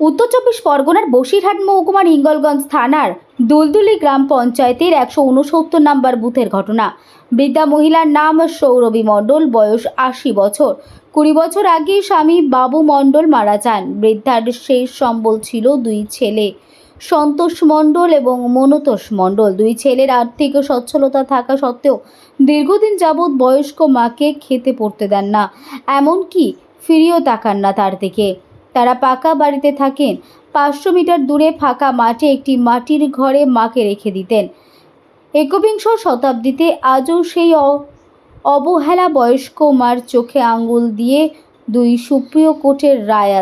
উত্তর চব্বিশ পরগনার বসিরহাট মহকুমার হিঙ্গলগঞ্জ থানার দুলদুলি গ্রাম পঞ্চায়েতের একশো উনসত্তর নম্বর বুথের ঘটনা। বৃদ্ধা মহিলার নাম সৌরভী মণ্ডল, বয়স আশি বছর। কুড়ি বছর আগে স্বামী বাবু মণ্ডল মারা যান। বৃদ্ধার শেষ সম্বল ছিল দুই ছেলে। সন্তোষ মণ্ডল এবং মনতোষ মণ্ডল দুই ছেলের আর্থিক সচ্ছলতা থাকা সত্ত্বেও দীর্ঘদিন যাবৎ বয়স্ক মাকে খেতে পড়তে দেন না। এমনকি ফিরিয়েও তাকান না তার দিকে। তারা পাকা বাড়িতে থাকেন। পাঁচশো মিটার দূরে ফাঁকা মাঠে একটি মাটির ঘরে মাকে রেখে দিতেন। একবিংশ শতাব্দীতে আজও সেই অবহেলা বয়স্ক মার চোখে আঙ্গুল দিয়ে দুই সুপ্রিয় কোর্টের রায়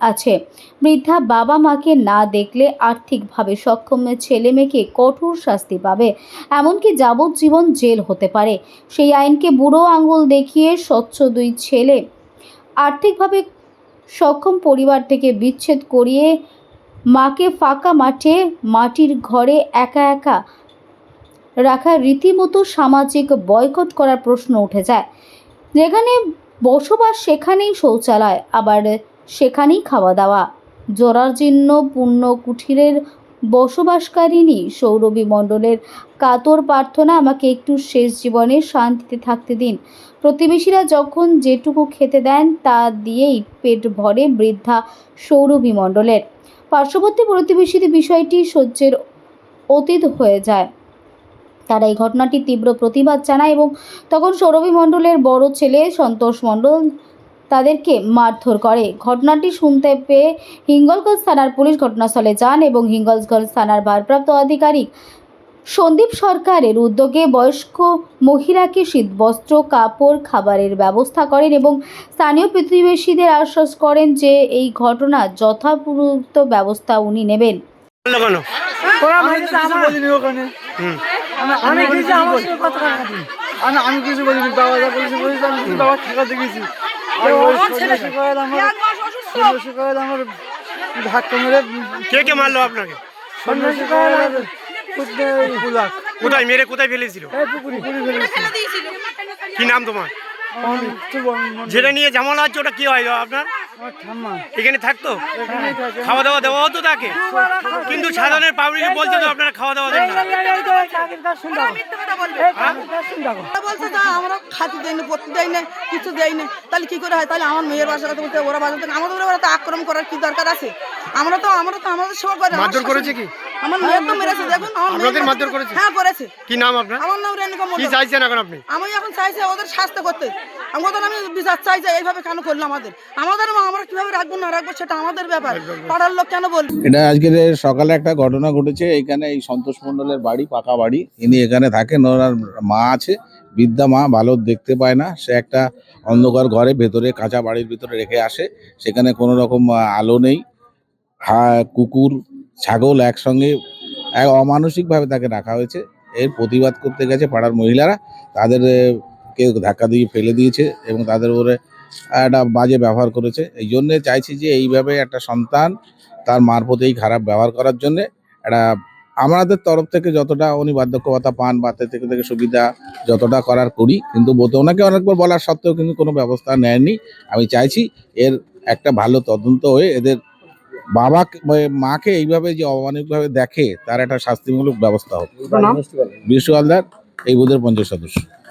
আছে। বৃদ্ধা বাবা মাকে না দেখলে আর্থিকভাবে সক্ষম ছেলে মেয়েকে কঠোর শাস্তি পাবে। এমনকি যাবজ্জীবন জেল হতে পারে। সেই আইনকে বুড়ো আঙ্গুল দেখিয়ে স্বচ্ছ দুই ছেলে আর্থিকভাবে সক্ষম পরিবার থেকে বিচ্ছেদ করিয়ে মাকে ফাঁকা মাঠে, মাটির ঘরে একা একা রাখা রীতিমতো সামাজিক বয়কট করার প্রশ্ন উঠে যায়। যেখানে বসবাস সেখানেই শৌচালয়, আবার সেখানেই খাওয়া দাওয়া। জরাজীর্ণ, পূর্ণ কুঠিরের বসবাসকারিণী সৌরভী মণ্ডলের কাতর প্রার্থনা আমাকে একটু শেষ জীবনে শান্তিতে থাকতে দিন। প্রতিবেশীরা যখন যেটুকু খেতে দেন তা দিয়েই পেট ভরে বৃদ্ধা সৌরভী মণ্ডলের। পার্শ্ববর্তী প্রতিবেশীদের বিষয়টি সহ্যের অতীত হয়ে যায়। তারা এই ঘটনাটির তীব্র প্রতিবাদ জানায় এবং তখন সৌরভী মণ্ডলের বড় ছেলে সন্তোষ মণ্ডল তাদেরকে মারধর করে। ঘটনাটি শুনতে পেয়ে হিঙ্গলগঞ্জ থানার পুলিশ ঘটনাস্থলে যান এবং হিঙ্গলগঞ্জ থানার ভারপ্রাপ্ত আধিকারিক সন্দীপ সরকারের উদ্যোগে বয়স্ক মহিলাকে শীতবস্ত্র কাপড় খাবারের ব্যবস্থা করেন এবং স্থানীয় প্রতিবেশীদের আশ্বাস করেন যে এই ঘটনা যথাপূর্ত ব্যবস্থা উনি নেবেন। আমি কিছু বলিনি বাবা যা বলেছে বলেছে আমি বাবা আমার ধাক্কা মেরে কে কে মারলো আপনাকে? সন্ন্যাসী কয়েল আর কোথায় মেরে কোথায় ফেলেছিল? কি নাম তোমার। যেটা নিয়ে ঝামেলা হচ্ছে ওটা কি হয় আপনার এখানে থাকতো খাওয়া দাওয়া দেওয়া হতো তাকে কিন্তু সাধারণ পাবলিক বলছে তো আপনারা খাওয়া দাওয়া দেন আমরা খাতি দেয় না পড়তে দেয় না কিছু দেয় না তাহলে কি করে হয় তাহলে আমার মেয়ের বাসার কথা বলতে ওরা বাজাতে আমাদের ওরা তো আক্রমণ করার কি দরকার আছে আমরা তো আমরা তো আমাদের সেবা করে মারধর করেছে কি? আমার মেয়ের তো মেরেছে দেখুন আমার আপনাদের মারধর করেছে? হ্যাঁ করেছে। কি নাম আপনার? আমার নাম রেণুকা কি চাইছেন এখন আপনি? আমি এখন চাইছি ওদের শাস্তি করতে। আমাদের আমি বিচার চাই যে এইভাবে কেন করল আমাদের? আমাদের মা আমরা কীভাবে রাখব না রাখব সেটা আমাদের ব্যাপার। পাড়ার লোক কেন বলবে এটা আজকের সকালে একটা ঘটনা ঘটেছে। এখানে এই সন্তোষ মণ্ডলের বাড়ি পাকা বাড়ি। ইনি এখানে থাকেন ওনার মা আছে। বৃদ্ধা মা ভালো দেখতে পায় না। সে একটা অন্ধকার ঘরে ভেতরে কাঁচা বাড়ির ভিতরে রেখে আসে। সেখানে কোনো রকম আলো নেই। হা কুকুর ছাগল একসঙ্গে, এক অমানসিকভাবে তাকে রাখা হয়েছে। এর প্রতিবাদ করতে গেছে পাড়ার মহিলারা। তাদের কেউ ধাক্কা দিয়ে ফেলে দিয়েছে এবং তাদের উপরে একটা বাজে ব্যবহার করেছে। এই জন্যে চাইছি যে এইভাবে একটা সন্তান তার মার প্রতি এই খারাপ ব্যবহার করার জন্য একটা, আমাদের তরফ থেকে যতটা উনি বার্ধক্য ভাতা পান বা থেকে থেকে সুবিধা যতটা করার করি, কিন্তু ওনাকে অনেকবার বলার সত্ত্বেও কিন্তু কোনো ব্যবস্থা নেয়নি আমি চাইছি এর একটা ভালো তদন্ত হয়ে এদের বাবা মাকে এইভাবে যে অমানবিকভাবে দেখে তার একটা শাস্তিমূলক ব্যবস্থা হোক। বিশু হালদার এই বুধের পঞ্চায়েত সদস্য।